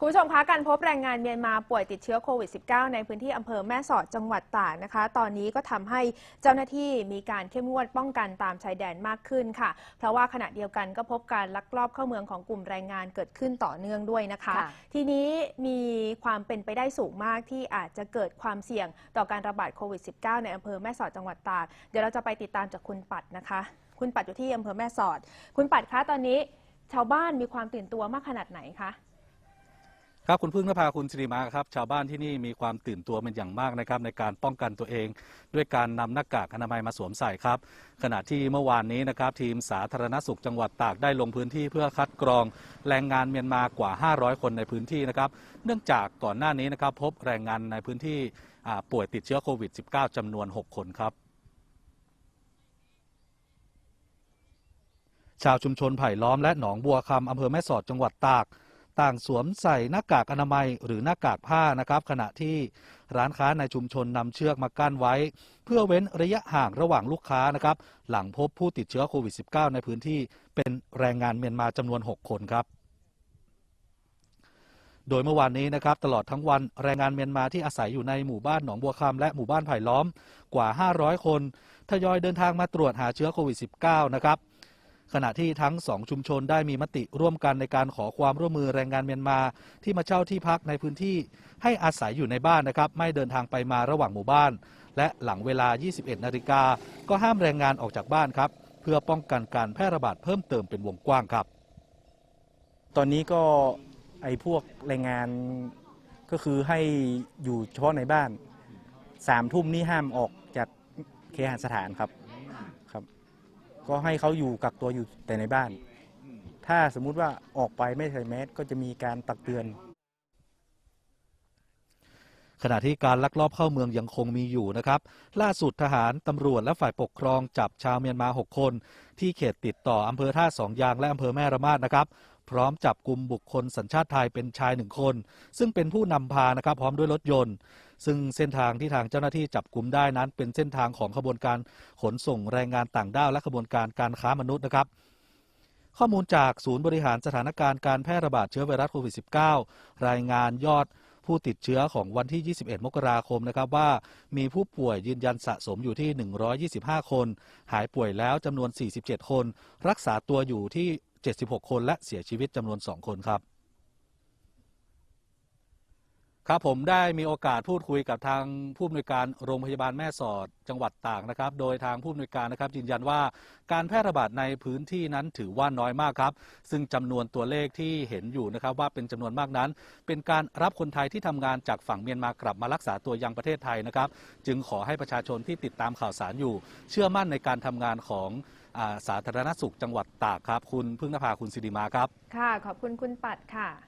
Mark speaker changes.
Speaker 1: คุณผู้ชมคะการพบแรงงานเมียนมาป่วยติดเชื้อโควิด -19 ในพื้นที่อำเภอแม่สอดจังหวัดตากนะคะ ตอนนี้ก็ทำให้เจ้าหน้าที่มีการเข้มงวดป้องกันตามชายแดนมากขึ้นค่ะ เพราะว่าขณะเดียวกันก็พบการลักลอบเข้าเมืองของกลุ่มแรงงานเกิดขึ้นต่อเนื่องด้วยนะคะ
Speaker 2: ค่ะ
Speaker 1: ทีนี้มีความเป็นไปได้สูงมากที่อาจจะเกิดความเสี่ยงต่อการระบาดโควิด -19 ในอำเภอแม่สอดจังหวัดตากเดี๋ยวเราจะไปติดตามจากคุณปัดนะคะ คุณปัดอยู่ที่อำเภอแม่สอด คุณปัดคะตอนนี้ ชาวบ้านมีความตื่นตัวมากขนาดไหนคะ
Speaker 3: ครับคุณพึ่งนภาคุณสิริมาครับชาวบ้านที่นี่มีความตื่นตัวเป็นอย่างมากนะครับในการป้องกันตัวเอง ด้วยการนำหน้ากากอนามัยมาสวมใส่ครับ ขณะที่เมื่อวานนี้นะครับทีมสาธารณสุขจังหวัดตากได้ลงพื้นที่เพื่อคัดกรองแรงงานเมียนมากว่า 500 คนในพื้นที่นะครับเนื่องจากก่อนหน้านี้นะครับพบแรงงานในพื้นที่ป่วยติดเชื้อโควิด -19 จำนวน 6 คนครับชาวชุมชนไผ่ล้อมและหนองบัวคำอำเภอแม่สอดจังหวัดตาก ต่างสวมใส่หน้ากากอนามัยหรือหน้ากากผ้านะครับ ขณะที่ร้านค้าในชุมชนนำเชือกมากั้นไว้ เพื่อเว้นระยะห่างระหว่างลูกค้านะครับ หลังพบผู้ติดเชื้อโควิด -19 ในพื้นที่เป็นแรงงานเมียนมาจำนวน 6 คนครับโดยเมื่อวานนี้นะครับตลอดทั้งวันแรงงานเมียนมาที่อาศัยอยู่ในหมู่บ้านหนองบัวคำและหมู่บ้านไผ่ล้อมกว่า 500 คน ทยอยเดินทางมาตรวจหาเชื้อโควิด -19 นะครับ ขณะที่ทั้งสองชุมชนได้มีมติร่วมกันในการขอความร่วมมือแรงงานเมียนมา ที่มาเช่าที่พักในพื้นที่ให้อาศัยอยู่ในบ้านนะครับ ไม่เดินทางไปมาระหว่างหมู่บ้าน และหลังเวลา 21 นาฬิกา ก็ห้ามแรงงานออกจากบ้านครับ เพื่อป้องกันการแพร่ระบาดเพิ่มเติมเป็นวงกว้างครับ
Speaker 4: ตอนนี้ก็ไอ้พวกแรงงานก็คือให้อยู่เฉพาะในบ้านสามทุ่มนี่ห้ามออกจากเคหสถานครับครับ ก็ให้เขาอยู่กักตัวอยู่แต่ในบ้าน ถ้าสมมุติว่าออกไปไม่ใส่แมสก็จะมีการตักเตือน
Speaker 3: ขณะที่การลักลอบเข้าเมืองยังคงมีอยู่นะครับ ล่าสุดทหารตำรวจและฝ่ายปกครองจับชาวเมียนมา 6 คน ที่เขตติดต่ออำเภอท่าสองยางและอำเภอแม่ระมาดนะครับพร้อมจับกลุ่มบุคคลสัญชาติไทยเป็นชายหนึ่งคน ซึ่งเป็นผู้นำพานะครับ พร้อมด้วยรถยนต์ ซึ่งเส้นทางที่ทางเจ้าหน้าที่จับกลุ่มได้นั้น เป็นเส้นทางของขบวนการขนส่งแรงงานต่างด้าวและขบวนการการค้ามนุษย์นะครับข้อมูลจากศูนย์บริหารสถานการณ์การแพร่ระบาดเชื้อไวรัสโควิด -19 รายงานยอดผู้ติดเชื้อของวันที่ 21 มกราคมนะครับว่ามีผู้ป่วยยืนยันสะสมอยู่ที่ 125 คน หายป่วยแล้วจำนวน 47 คน รักษาตัวอยู่ที่ 76 คนและเสียชีวิตจำนวน 2 คนครับ ครับผมได้มีโอกาสพูดคุยกับทางผู้อำนวยการโรงพยาบาลแม่สอดจังหวัดตากนะครับ โดยทางผู้อำนวยการนะครับยืนยันว่าการแพร่ระบาดในพื้นที่นั้นถือว่าน้อยมากครับ ซึ่งจำนวนตัวเลขที่เห็นอยู่นะครับว่าเป็นจำนวนมากนั้น เป็นการรับคนไทยที่ทำงานจากฝั่งเมียนมากลับมารักษาตัวยังประเทศไทยนะครับ จึงขอให้ประชาชนที่ติดตามข่าวสารอยู่ เชื่อมั่นในการทำงานของอาสาธารณสุขจังหวัดตากครับ คุณพึ่งนภาคุณสิริมาครับ
Speaker 1: ค่ะ ขอบคุณคุณปัดค่ะ